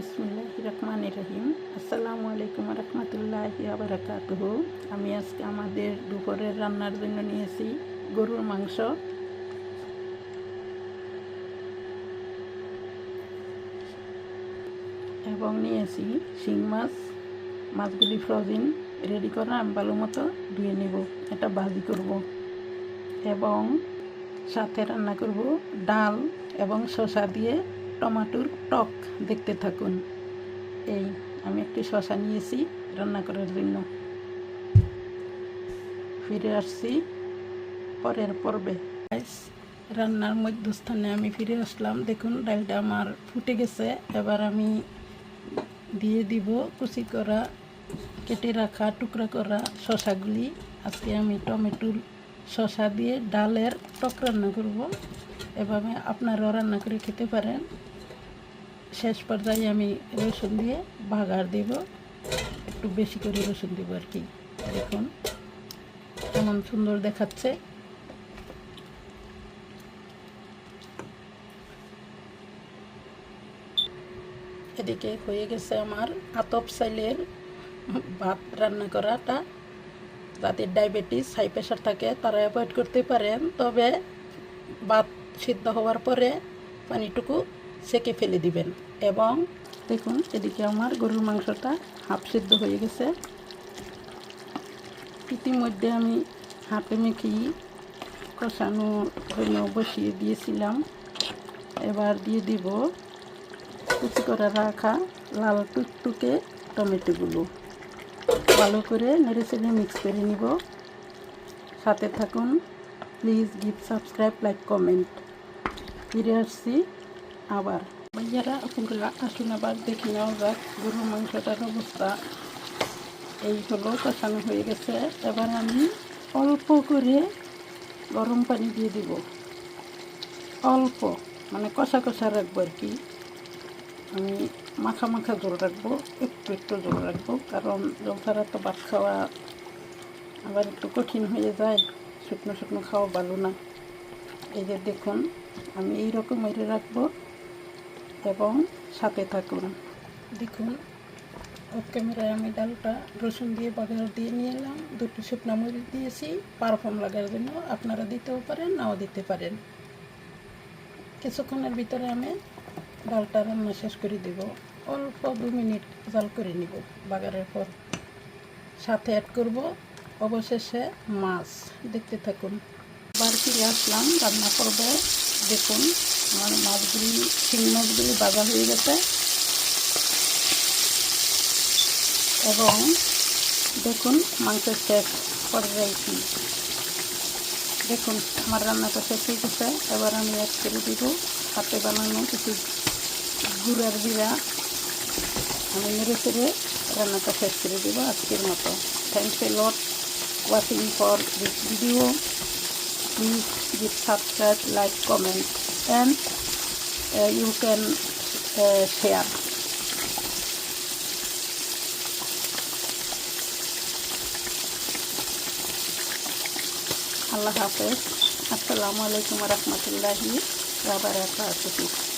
বিসমুল্লাহ রহমান রহিম। আসসালামু আলাইকুম রহমতুল্লাহ আবরাকাতুহ আমি আজকে আমাদের দুপুরের রান্নার জন্য নিয়েছি গরুর মাংস। এবং নিয়েছি শিং মাছ, মাছগুলি ফ্রোজেন, রেডি করা আমি ভালো মতো ধুয়ে নেব। এটা ভাজি করব। এবং সাথে রান্না করব ডাল এবং শসা দিয়ে টমাটোর টক দেখতে থাকুন। এই, আমি একটি শশা নিয়েছি, রান্না করার জন্য। ফিরে আসছি পরের পর্বে। রান্নার মধ্যস্থানে আমি ফিরে আসলাম। দেখুন, ডালটা আমার ফুটে গেছে। এবার আমি দিয়ে দিব কুচি করা, কেটে রাখা টুকরা করা শশাগুলি। আজকে আমি টমেটোর শশা দিয়ে ডালের টক রান্না করব। এভাবে আপনারাও রান্না করে খেতে পারেন। শেষ পর্যায়ে আমি রসুন দিয়ে ভাগার দেব। একটু বেশি করে রসুন দেবো আর কি। দেখুন, কেমন সুন্দর দেখাচ্ছে। এদিকে হয়ে গেছে আমার আতপ সাইলের ভাত রান্না করাটা। যাদের ডায়াবেটিস, হাই প্রেশার থাকে, তারা অ্যাভয়েড করতে পারেন। তবে ভাত সিদ্ধ হওয়ার পরে পানিটুকু সেকে ফেলে দিবেন। এবং দেখুন, এদিকে আমার গরুর মাংসটা হাফ সিদ্ধ হয়ে গেছে। ইতিমধ্যে আমি হাতে মেখে কষানো জন্য বসিয়ে দিয়েছিলাম। এবার দিয়ে দিব কুচি করে রাখা লাল টুকটুকে টমেটোগুলো। ভালো করে নেড়ে চেড়ে মিক্স করে নিব। সাথে থাকুন please give subscribe like comment ফিরে আসছি আবার। ভাইয়ারা আপনারা আসুন আবার দেখে নেওয়া যাক গরুর মাংসটার অবস্থা। এই হলো কষানো হয়ে গেছে। এবার আমি অল্প করে গরম পানি দিয়ে দিব। অল্প মানে কষা কষা রাখব আর কি। আমি মাখা মাখা জল রাখব, একটু একটু জল রাখব, কারণ জল ছাড়া তো ভাত খাওয়া আবার একটু কঠিন হয়ে যায়। শুকনো শুকনো খাওয়া ভালো না। এই যে দেখুন, আমি এই রকম মেরে রাখব। এবং সাথে থাকুন। দেখুন অফ ক্যামেরায় আমি ডালটা রসুন দিয়ে বাগার দিয়ে নিয়ে এলাম। দুটো শুকনো মরিচ দিয়েছি। পারফর্ম লাগার জন্য আপনারা দিতেও পারেন, নাও দিতে পারেন। কিছুক্ষণের ভিতরে আমি ডালটা রান্না শেষ করে দিব। অল্প দু মিনিট জাল করে নিব বাগারের পর। সাথে অ্যাড করব অবশেষে মাছ। দেখতে থাকুন। ফিরে আসলাম, রান্না করবে। দেখুন, আমার মাছগুলি, শিং মাছগুলি বাজা হয়ে গেছে। এবং দেখুন, মাংসের শেষ পর্যায়ে দেখুন, আমার রান্নাটা শেষ হয়ে গেছে। এবার আমি এক করে দিব হাতে বানানো কিছু গুড়ার জিরা আমি নেড়ে চেড়ে রান্নাটা শেষ করে দেব আজকের মতো। Thanks a lot watching for this video please give subscribe like comment and uh, you can uh, share Allah Hafiz আসসালামু আলাইকুম রহমতুল্লাহি বারাকাতুহু